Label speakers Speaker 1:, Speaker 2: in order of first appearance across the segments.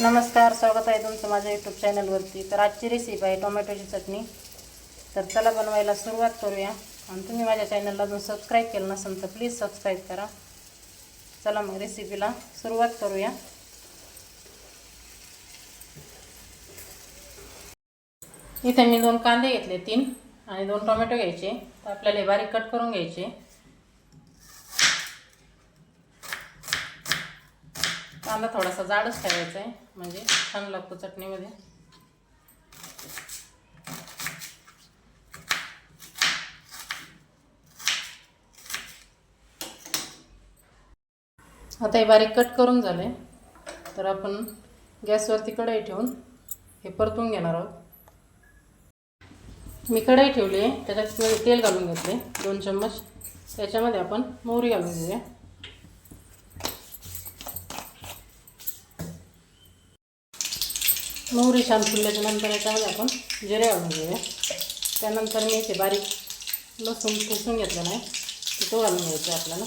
Speaker 1: नमस्कार स्वागत आहे तुमचं माझ्या यूट्यूब चॅनलवरती तर आजची रेसिपी आहे टोमॅटोची चटणी. तर चला बनवायला सुरुवात करूया. आणि तुम्ही माझ्या चॅनलला अजून सबस्क्राईब केलं नसेल तर प्लीज सबस्क्राईब करा. चला मग रेसिपीला सुरुवात करूया. इथे मी दोन कांदे घेतले तीन. आणि दोन टोमॅटो घ्यायचे. तर आपल्याला बारीक कट करून घ्यायचे. कांदा थोडासा जाडच ठेवायचा आहे म्हणजे छान लागतो चटणीमध्ये. आता हे बारीक कट करून झाले तर आपण गॅसवरती कढई ठेवून हे परतून घेणार आहोत. मी कढई ठेवली आहे त्याच्यात तेल घालून घेतले दोन चम्मच. त्याच्यामध्ये आपण मोहरी घालून घेऊया. मोहरी छान फुलल्याच्या नंतर याच्यामध्ये आपण जिरे घालून घेऊया. त्यानंतर मी इथे बारीक लसूण पुसून घेतलं नाही तो घालून घ्यायचा आहे आपल्याला.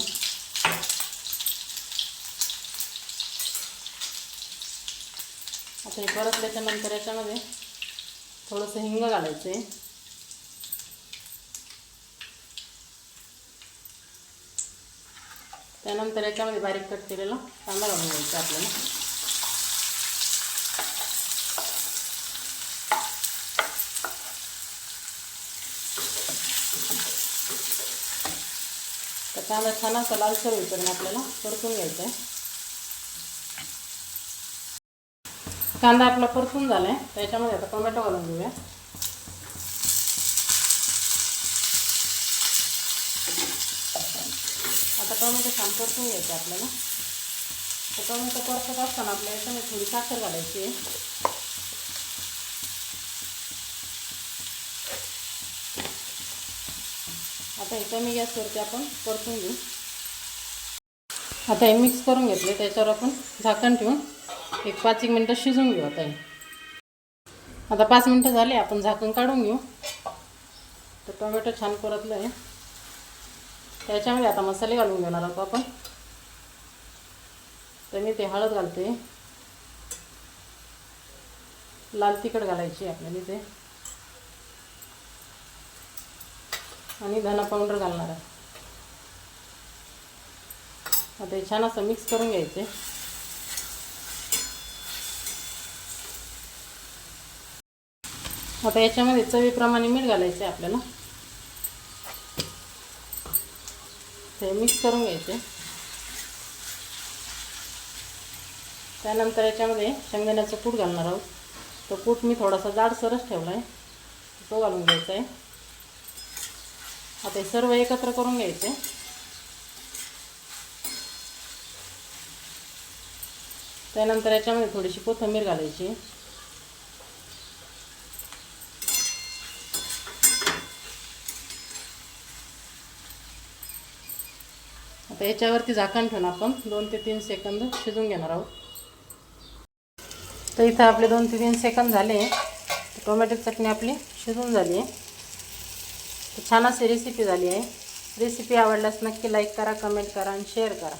Speaker 1: आता हे परतल्याच्या नंतर याच्यामध्ये थोडंसं हिंग घालायचं आहे त्यानंतर याच्यामध्ये बारीक कट केलेला कांदा घालून घ्यायचा आपल्याला. कांदा छान असा लालसर होईपर्यंत आपल्याला परतून घ्यायचा आहे कांदा आपला परतून झाला आहे त्याच्यामध्ये आता टोमॅटो घालून घेऊया. आता टोमॅटो छान परतून घ्यायचं आपल्याला. तर टोमॅटो परतत असताना आपल्या याच्यामध्ये थोडी साखर घालायची आहे. आता हे कमी गॅसवरती आपण परतून घेऊ. आता हे मिक्स करून घेतले त्याच्यावर आपण झाकण ठेवून एक पाच एक मिनटं शिजवून घेऊ आता हे. आता पाच मिनटं झाले आपण झाकण काढून घेऊ. तर टोमॅटो छान परतलं आहे त्याच्यामध्ये आता मसाले घालून घेणार आहोत आपण. तर मी ते हळद घालते. लाल तिखट घालायची आपल्याला इथे. आणि धना पावडर घालणार आहे. आता हे छान असं मिक्स करून घ्यायचे. आता याच्यामध्ये चवीप्रमाणे मीठ घालायचे आपल्याला. ते मिक्स करून घ्यायचे. त्यानंतर याच्यामध्ये शेंगदाण्याचं कूट घालणार आहोत. तो कूट मी थोडासा जाडसरच ठेवला आहे तो घालून घ्यायचा आहे. आता हे सर्व एकत्र करून घ्यायचे. त्यानंतर याच्यामध्ये थोडीशी कोथिंबीर घालायची. आता याच्यावरती झाकण ठेवून आपण दोन ते तीन सेकंद शिजून घेणार आहोत. तर इथं आपले दोन ते तीन सेकंद झाले. टोमॅटो चटणी आपली शिजून झाली आहे. तर छान अशी रेसिपी झाली आहे. रेसिपी आवडल्यास नक्की लाईक करा कमेंट करा आणि शेअर करा.